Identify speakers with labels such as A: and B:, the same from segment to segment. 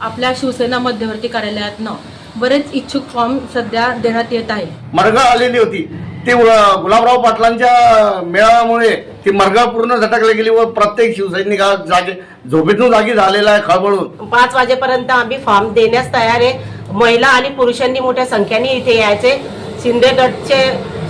A: आपल्या शिवसेना मध्यवर्ती कार्यालयातनं बरेच इच्छुक फॉर्म सध्या देण्यात येत आहे
B: मरगळ आलेली होती. ती गुलाबराव पाटलांच्या मेळाव्यामुळे ती मरगळ पूर्ण झटकली गेली व प्रत्येक शिवसैनिक हा जागे झोपेतून जागी झालेला आहे खळबळून
C: पाच वाजेपर्यंत आम्ही फॉर्म देण्यास तयार आहे. महिला आणि पुरुषांनी मोठ्या संख्येने इथे यायचे. शिंदे गटचे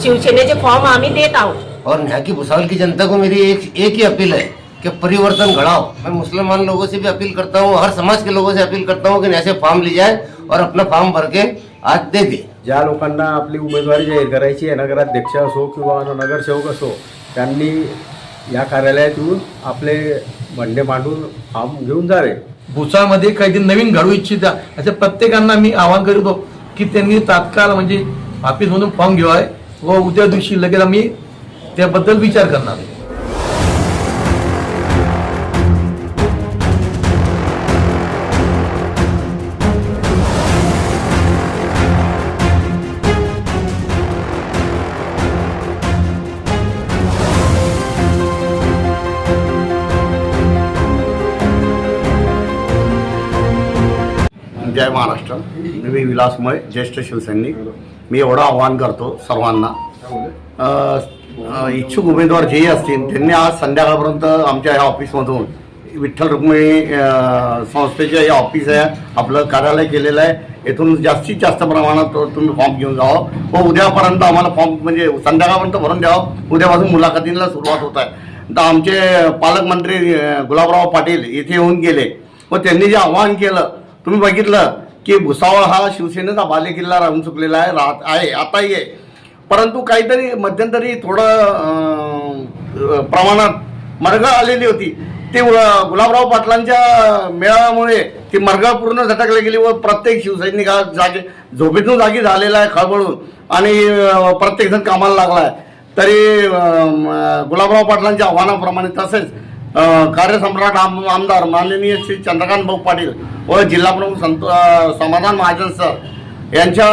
C: शिवसेनेचे फॉर्म आम्ही देत आहोत.
D: और यहाँ की भुसावल की जनता को मेरी एक एक ही अपील है कि परिवर्तन घड़ाओ। मैं मुसलमान लोगों से भी अपील करता हूँ हर समाज के लोगों से अपील करता हूँ कि ऐसे फॉर्म ली जाए और अपना फॉर्म भर के आज दे दे.
E: ज्या लोकांना आपली उमेदवारी जाहीर करायची आहे नगराध्यक्ष असो किंवा नगरसेवक असो त्यांनी या कार्यालयात येऊन आपले म्हणणे मांडून फॉर्म घेऊन जावे
F: भुसामध्ये काहीतरी नवीन घडू इच्छिता. अशा प्रत्येकांना मी आवाहन करतो की त्यांनी तात्काळ म्हणजे ऑफिसमधून फॉर्म घ्यावाय व उद्या दिवशी लगेच आम्ही त्याबद्दल विचार करणार आहे.
B: जय महाराष्ट्र. मी विलासमय ज्येष्ठ शिवसैनिक. मी एवढं आवाहन करतो सर्वांना. इच्छुक उमेदवार जेही असतील त्यांनी आज संध्याकाळपर्यंत आमच्या ह्या ऑफिसमधून विठ्ठल रुक्मिणी संस्थेचे हे ऑफिस आहे आपलं कार्यालय केलेलं आहे. येथून जास्तीत जास्त प्रमाणात तुम्ही फॉर्म घेऊन जावं. व उद्यापर्यंत आम्हाला फॉर्म म्हणजे संध्याकाळपर्यंत भरून द्यावं. उद्यापासून मुलाखतींना सुरुवात होत आहे. तर आमचे पालकमंत्री गुलाबराव पाटील इथे येऊन गेले. व त्यांनी जे आवाहन केलं तुम्ही बघितलं की भुसावळ हा शिवसेनेचा बालेकिल्ला राहून चुकलेला आहे राहत आहे आताही आहे. परंतु काहीतरी मध्यंतरी थोडं प्रमाणात मरगळ आलेली होती. ती गुलाबराव पाटलांच्या मेळाव्यामुळे ती मरगळ पूर्ण झटकली गेली व प्रत्येक शिवसैनिक हा जागे झोपेतून जागी झालेला आहे खळबळून आणि प्रत्येकजण कामाला लागला आहे. तरी गुलाबराव पाटलांच्या आव्हानाप्रमाणे तसेच कार्यसम्राट आम आमदार माननीय श्री चंद्रकांत भाऊ पाटील व जिल्हा प्रमुख संत समाधान महाजन सर यांच्या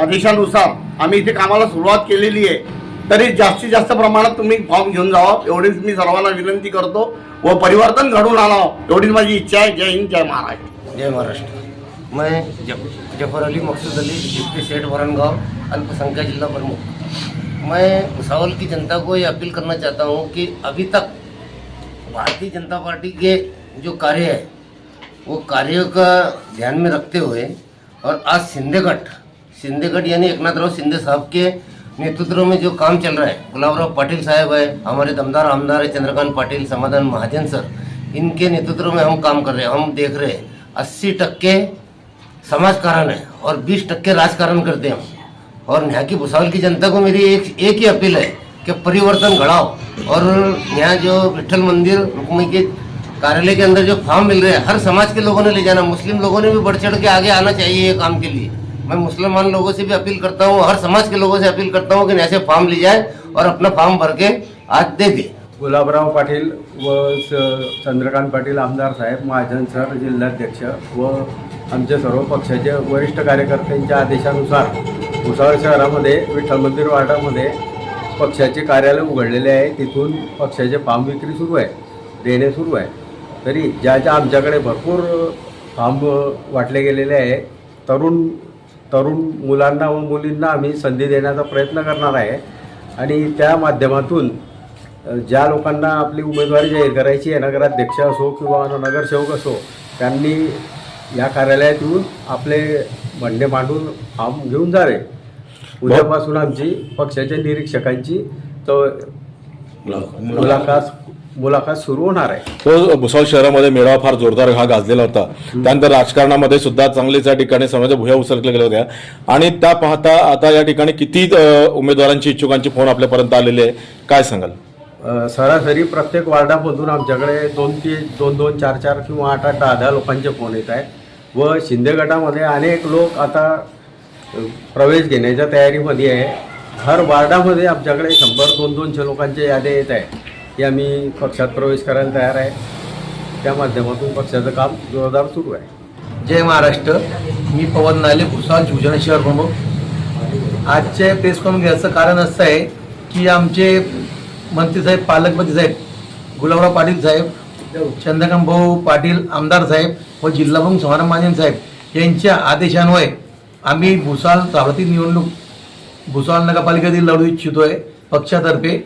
B: आदेशानुसार आम्ही इथे कामाला सुरुवात केलेली आहे. तरी जास्तीत जास्त प्रमाणात तुम्ही फॉर्म घेऊन जावा. एवढीच मी सर्वांना विनंती करतो व परिवर्तन घडून आणावं. एवढीच माझी इच्छा आहे. जय हिंद जय महाराष्ट्र.
D: जय महाराष्ट्र. मैं जफर अली मकसूद अली डिप्टी सेठ वरणगाव अल्पसंख्या जिल्हा प्रमुख. मैं भुसावल की जनता को ये अपील करना चाहता हूँ कि अभी तक भारतीय जनता पार्टी के जो कार्य है, वो कार्यों का ध्यान में रखते हुए और आज सिंधेगढ़ सिंधेगढ़ यानी एकनाथराव शिंदे साहब के नेतृत्व में जो काम चल रहा है, गुलाबराव पाटिल साहब है, हमारे दमदार आमदार है, चंद्रकांत पाटिल, समाधान महाजन सर, इनके नेतृत्व में हम काम कर रहे हैं। हम देख रहे हैं, अस्सी टक्के समाजकारण है और बीस टक्के राजकारण करते हैं हम। और यहाँ की भुसावल की जनता को मेरी एक एक ही अपील है कि परिवर्तन घड़ाओ और यहाँ जो विठल मंदिर रुक्मी के कार्यालय के अंदर जो फॉर्म मिल रहे हैं हर समाज के लोगों ने ले जाना। मुस्लिम लोगों ने भी बढ़ चढ़ के आगे आना चाहिए ये काम के लिए। मैं मुसलमान लोगों से भी अपील करता हूँ हर समाज के लोगों से अपील करता हूँ कि ऐसे फॉर्म ले जाए और अपना फॉर्म भर के आज दे दे।
E: गुलाबराव पाटील व चंद्रकांत पाटील आमदार साहेब महाजन सर जिल्हाध्यक्ष व आमचे सर्व पक्षाचे वरिष्ठ कार्यकर्त्यांच्या आदेशानुसार भुसावळ शहरामध्ये विठ्ठल मंदिर वार्डामध्ये पक्षाचे कार्यालय उघडलेले आहे. तिथून पक्षाचे फार्म विक्री सुरू आहे. देणे सुरू आहे. तरी ज्या ज्या आमच्याकडे भरपूर फार्म वाटले गेलेले आहे तरुण तरुण मुलांना व मुलींना आम्ही संधी देण्याचा प्रयत्न करणार आहे. आणि त्या माध्यमातून ज्या लोकांना आपली उमेदवारी जाहीर करायची आहे नगराध्यक्ष असो किंवा नगरसेवक असो त्यांनी या कार्यालयात येऊन आपले म्हणणे मांडून फॉर्म घेऊन जावे उद्यापासून आमची पक्षाच्या निरीक्षकांची तो मुलाखत मुलाखत सुरू होणार आहे.
G: तो भुसावळ शहरामध्ये मेळावा फार जोरदार हा गाजलेला होता. त्यानंतर राजकारणामध्ये सुद्धा चांगलीच या ठिकाणी समाजाच्या भुया उसरल्या गेल्या होत्या. आणि त्या पाहता आता या ठिकाणी किती उमेदवारांची इच्छुकांची फोन आपल्यापर्यंत आलेले आहे. काय सांगाल?
E: सरासरी प्रत्येक वार्डामधून आमच्याकडे दोन ती दोन दोन चार चार किंवा आठ आठ दहा दहा लोकांचे फोन येत आहेत. व शिंदे गटामध्ये अनेक लोक आता प्रवेश घेण्याच्या तयारीमध्ये आहे. हर वार्डामध्ये आमच्याकडे शंभर दोन दोनशे लोकांच्या याद्या येत आहे. की आम्ही पक्षात प्रवेश करायला तयार आहे. त्या माध्यमातून पक्षाचं काम जोरदार सुरू आहे.
F: जय महाराष्ट्र. मी पवन नाले भुसाल शिवसेना शहर प्रमुख. आजचे प्रेस कॉन्फरन्स घ्यायचं कारण असं आहे की आमचे मंत्री साहेब पालकमंत्री साहेब गुलाबराव पाटील साहेब चंद्रकांत भाऊ पाटील आमदार साहेब व जिल्हाप्रमुख समारंभ महाजन साहेब यांच्या आदेशान्वये आम्ही भुसाल सार्वत्रिक निवडणूक भुसाल नगरपालिकेतील लढू इच्छितोय पक्षातर्फे.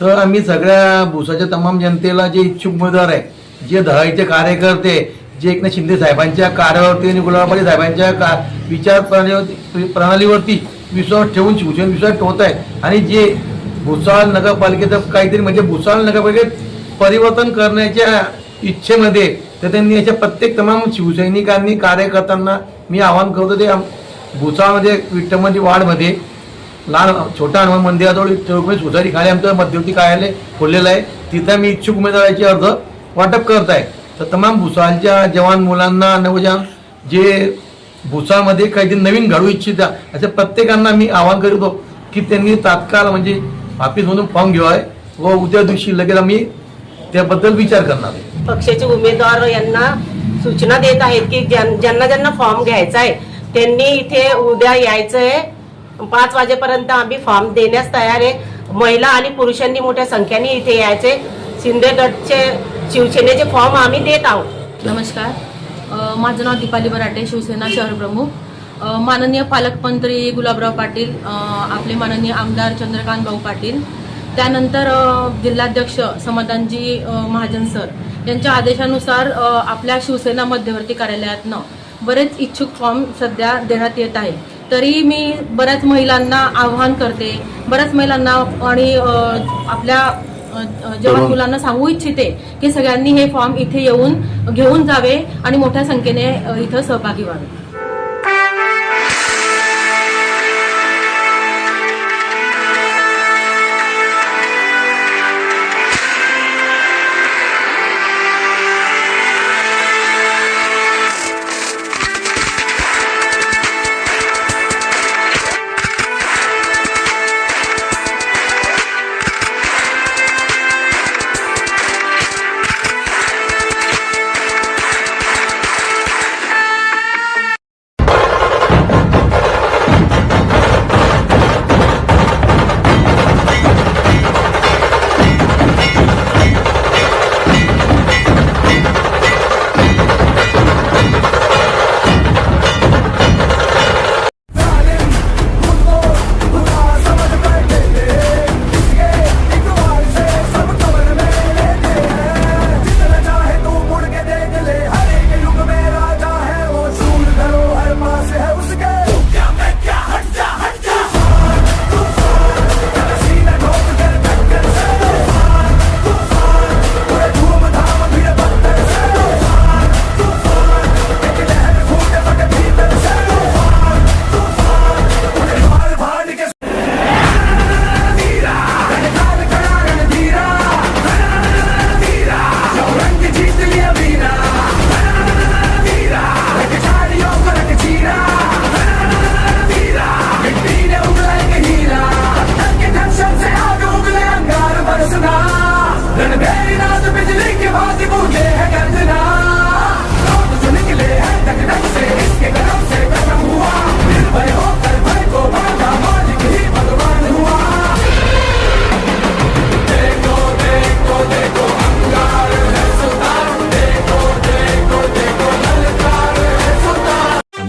F: तर आम्ही सगळ्या भुसाच्या तमाम जनतेला जे इच्छुक उमेदवार आहे जे धळाईचे कार्यकर्ते जे एकनाथ शिंदे साहेबांच्या कार्यावरती आणि गुलाब साहेबांच्या का विचार प्रणालीवरती प्रणालीवरती विश्वास ठेवून शिवसेना विश्वास ठेवत आहे. आणि जे भुसावळ नगरपालिकेचं काहीतरी म्हणजे भुसाळ नगरपालिकेत परिवर्तन करण्याच्या इच्छेमध्ये तर त्यांनी याच्या प्रत्येक तमाम शिवसैनिकांनी कार्यकर्त्यांना मी आवाहन करतो ते भुसामध्ये विठ्ठलमध्ये वाडमध्ये लहान छोटा हनुमान मंदिराजवळ चौकशी सोसायटी खाली आमचं मध्यवर्ती कार्यालय खोललेलं आहे. तिथं मी इच्छुक उमेदवाराचे अर्ज वाटप करत आहे. तर तमाम भुसावळच्या जवान मुलांना नवजान जे भुसामध्ये काहीतरी नवीन घडू इच्छिता अशा प्रत्येकांना मी आवाहन करतो की त्यांनी तात्काळ म्हणजे ऑफिसमधून फॉर्म घ्यावाय व उद्या दिवशी लगेच आम्ही त्याबद्दल विचार करणार.
C: पक्षाचे उमेदवार यांना सूचना देत आहेत की ज्यां- ज्यांना ज्यांना फॉर्म घ्यायचा आहे त्यांनी इथे उद्या यायचं आहे पाच वाजेपर्यंत आम्ही फॉर्म देण्यास तयार आहे. महिला आणि पुरुषांनी मोठ्या संख्येने इथे यायचे शिंदे गटचे शिवसेनेचे फॉर्म आम्ही देत आहोत.
A: नमस्कार. माझं नाव दीपाली बराटे शिवसेना शहर प्रमुख. माननीय पालकमंत्री गुलाबराव पाटील आपले माननीय आमदार चंद्रकांत भाऊ पाटील त्यानंतर जिल्हाध्यक्ष समाधानजी महाजन सर यांच्या आदेशानुसार आपल्या शिवसेना मध्यवर्ती कार्यालयातनं बरेच इच्छुक फॉर्म सध्या देण्यात येत आहे तरी मी बऱ्याच महिलांना आव्हान करते बऱ्याच महिलांना आणि आपल्या जवान मुलांना सांगू इच्छिते की सगळ्यांनी हे फॉर्म इथे येऊन घेऊन जावे आणि मोठ्या संख्येने इथं सहभागी व्हावे.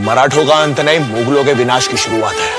H: मराठों का अंत नहीं मुगलों के विनाश की शुरुआत है।